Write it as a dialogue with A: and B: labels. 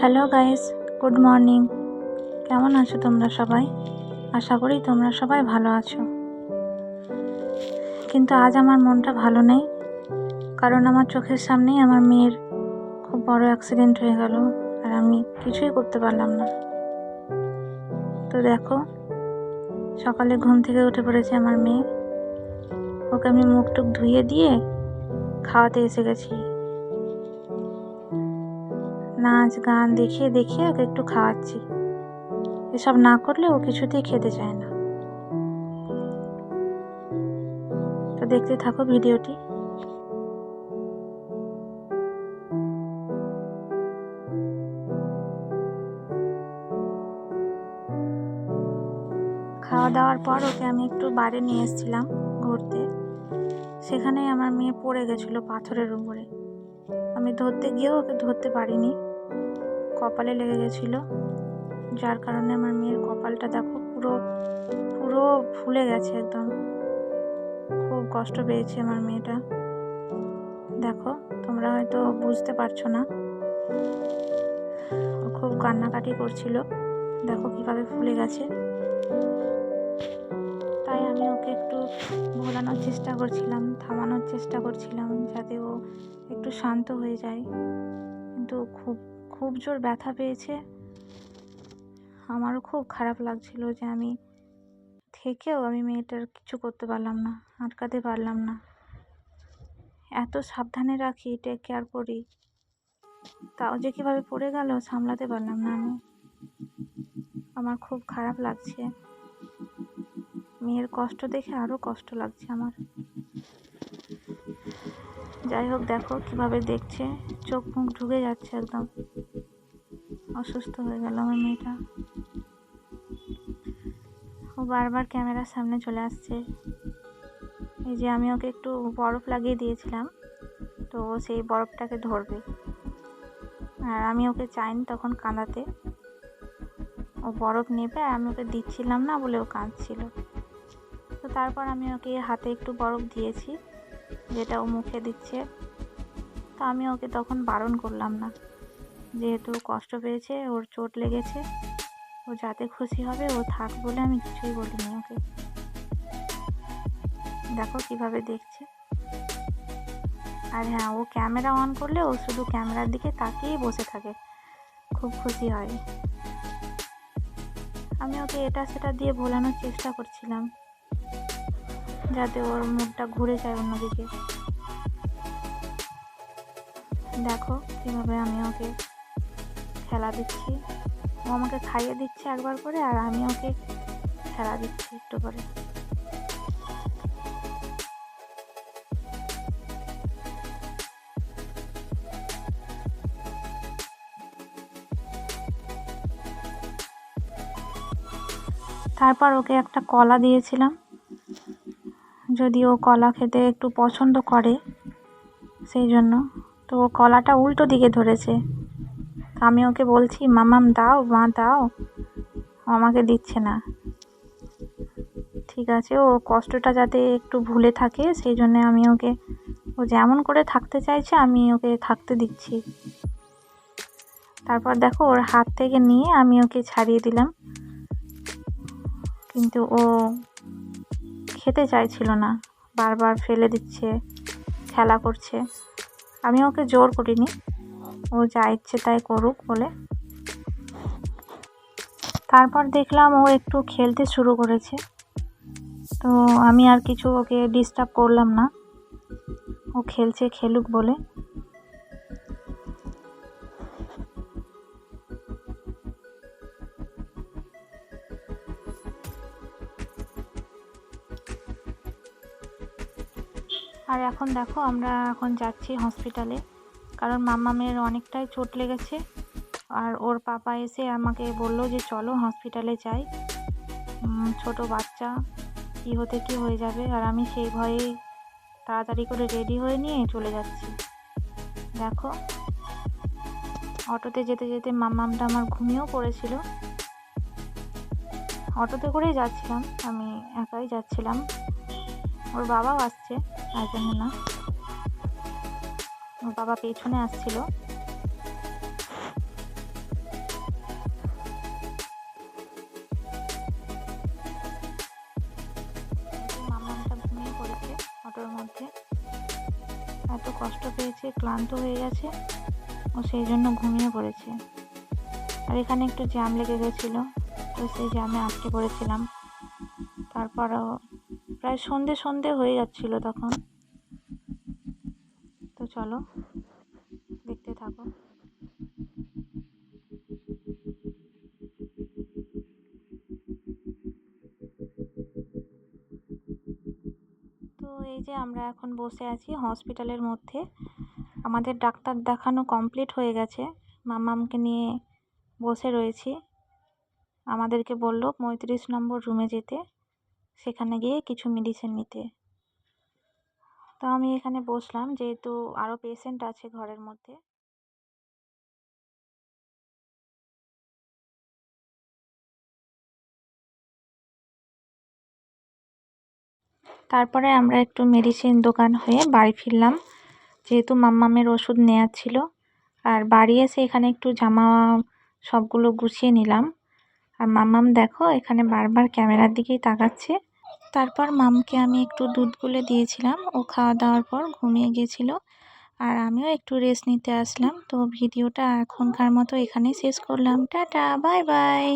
A: Hello guys, good morning. কেমন আছো তোমরা সবাই? আশা করি তোমরা সবাই ভালো আছো। কিন্তু আজ আমার মনটা ভালো নেই, কারণ আমার চোখের সামনেই আমার মেয়ের খুব বড় অ্যাক্সিডেন্ট হয়ে গেল আর আমি কিছুই করতে পারলাম না। তো দেখো, সকালে ঘুম থেকে উঠে পড়েছে আমার মেয়ে। ওকে আমি মুখ টুক ধুয়ে দিয়ে খাওয়াতে এসে গেছি। নাচ, গান দেখিয়ে দেখিয়ে ওকে একটু খাওয়াচ্ছি। এসব না করলে ও কিছুতেই খেতে চায় না। তো দেখতে থাকো ভিডিওটি। খাওয়া দাওয়ার পর ওকে আমি একটু বাইরে নিয়ে এসেছিলাম ঘুরতে। সেখানেই আমার মেয়ে পড়ে গেছিল পাথরের উপরে। আমি ধরতে গিয়েও ওকে ধরতে পারিনি। কপালে লেগে গেছিল। যার কারণে আমার মেয়ের কপালটা দেখো পুরো পুরো ফুলে গেছে একদম। খুব কষ্ট পেয়েছে আমার মেয়েটা। দেখো, তোমরা হয়তো বুঝতে পারছ না। খুব কান্নাকাটি করছিল। দেখো কীভাবে ফুলে গেছে। তাই আমি ওকে একটু ভোলানোর চেষ্টা করছিলাম, থামানোর চেষ্টা করছিলাম, যাতে ও একটু শান্ত হয়ে যায়। কিন্তু খুব খুব জোর ব্যথা পেয়েছে। আমারও খুব খারাপ লাগছিল যে আমি থেকেও আমি মেয়েটার কিছু করতে পারলাম না, আটকাতে পারলাম না। এত সাবধানে রাখি টেক কেয়ার করি। তাও যে কীভাবে পড়ে গেল, সামলাতে পারলাম না আমি। আমার খুব খারাপ লাগছে। মেয়ের কষ্ট দেখে আরও কষ্ট লাগছে আমার। যাই হোক, দেখো কীভাবে দেখছে। চোখ মুখ ঢুকে যাচ্ছে একদম। অসুস্থ হয়ে গেল আমার মেয়েটা। ও বারবার ক্যামেরার সামনে চলে আসছে। এই যে আমি ওকে একটু বরফ লাগিয়ে দিয়েছিলাম, তো সেই বরফটাকে ধরবে। আর আমি ওকে চাইনি তখন কাঁদাতে। ও বরফ নেবে আর আমি ওকে দিচ্ছিলাম না বলে ও কাঁদছিল। তো তারপর আমি ওকে হাতে একটু বরফ দিয়েছি, যেটা ও মুখে দিচ্ছে। তো আমি ওকে তখন বারণ করলাম না। যেহেতু কষ্ট পেয়েছে, ওর চোট লেগেছে, ও যাতে খুশি হবে, ও থাক বলে আমি কিছুই বলিনি ওকে। দেখো কীভাবে দেখছে। আর হ্যাঁ ও ক্যামেরা অন করলে ও শুধু ক্যামেরার দিকে তাকিয়েই বসে থাকে। খুব খুশি হয়। আমি ওকে এটা সেটা দিয়ে ভোলানোর চেষ্টা করছিলাম, যাতে ওর মুখটা ঘুরে যায় অন্যদিকে। দেখো কীভাবে আমি ওকে খেলা দিচ্ছি। ও আমাকে খাইয়ে দিচ্ছে একবার করে আর আমি ওকে খেলা দিচ্ছি একটু করে। তারপর ওকে একটা কলা দিয়েছিলাম। যদি ও কলা খেতে একটু পছন্দ করে, সেই জন্য। তো ও কলাটা উল্টো দিকে ধরেছে। আমি ওকে বলছি, মামাম, দাও, মা, দাও। আমাকে দিচ্ছে না। ঠিক আছে, ও কষ্টটা যাতে একটু ভুলে থাকে, সেই জন্য আমি ওকে, ও যেমন করে থাকতে চাইছে, আমি ওকে থাকতে দিচ্ছি। তারপর দেখো, ওর হাত থেকে নিয়ে আমি ওকে ছাড়িয়ে দিলাম। কিন্তু ও খেতে চাইছিল না, বারবার ফেলে দিচ্ছে, খেলা করছে। আমি ওকে জোর করিনি। ও যা ইচ্ছে তাই করুক বলে। তারপর দেখলাম ও একটু খেলতে শুরু করেছে। তো আমি আর কিছু ওকে ডিস্টার্ব করলাম না। ও খেলছে, খেলুক বলে। আর এখন দেখো আমরা এখন যাচ্ছি হসপিটালে কারণ মাম্মামের অনেকটাই চোট লেগেছে। আর ওর পাপা এসে আমাকে বলল যে, চলো হসপিটালে যাই। ছোট বাচ্চা, কী হতে কী হয়ে যাবে? আর আমি সেই ভয়েই তাড়াতাড়ি করে রেডি হয়ে নিয়ে চলে যাচ্ছি। দেখো, অটোতে যেতে যেতে মাম্মামটা আমার ঘুমিয়েও পড়েছিল। অটোতে করেই যাচ্ছিলাম, আমি একাই যাচ্ছিলাম। ওর বাবাও আসছে তাই না। বাবা পেছনে আসছিল। ঘুমিয়ে অটোর মধ্যে। এত কষ্ট পেয়েছে, ক্লান্ত হয়ে গেছে, ও সেই জন্য ঘুমিয়ে পড়েছে। আর এখানে একটু জ্যাম লেগে গেছিল, তো সেই জ্যামে আটকে পড়েছিলাম। তারপরও প্রায় সন্ধে সন্ধে হয়ে যাচ্ছিল তখন। চলো, দেখতে থাকো। তো এই যে আমরা এখন বসে আছি হসপিটালের মধ্যে। আমাদের ডাক্তার দেখানো কমপ্লিট হয়ে গেছে। মামামকে নিয়ে বসে রয়েছি। আমাদেরকে বলল, পঁয়ত্রিশ নম্বর রুমে যেতে। সেখানে গিয়ে কিছু মেডিসিন নিতে। তো আমি এখানে বসলাম, যেহেতু আরও পেশেন্ট আছে ঘরের মধ্যে। তারপরে আমরা একটু মেডিসিন দোকান হয়ে বাড়ি ফিরলাম। যেহেতু মাম্মামের ওষুধ নেওয়ার ছিল, আর বাড়ি এসে এখানে একটু জামা সবগুলো গুছিয়ে নিলাম। আর মাম্মাম দেখো, এখানে বারবার ক্যামেরার দিকেই তাকাচ্ছে। তারপর মামকে আমি একটু দুধ গুলে দিয়েছিলাম। ও খাওয়া দাওয়ার পর ঘুমিয়ে গেছিল। আর আমিও একটু রেস্ট নিতে আসলাম। তো ভিডিওটা এখনকার মতো এখানেই শেষ করলাম। Tata bye bye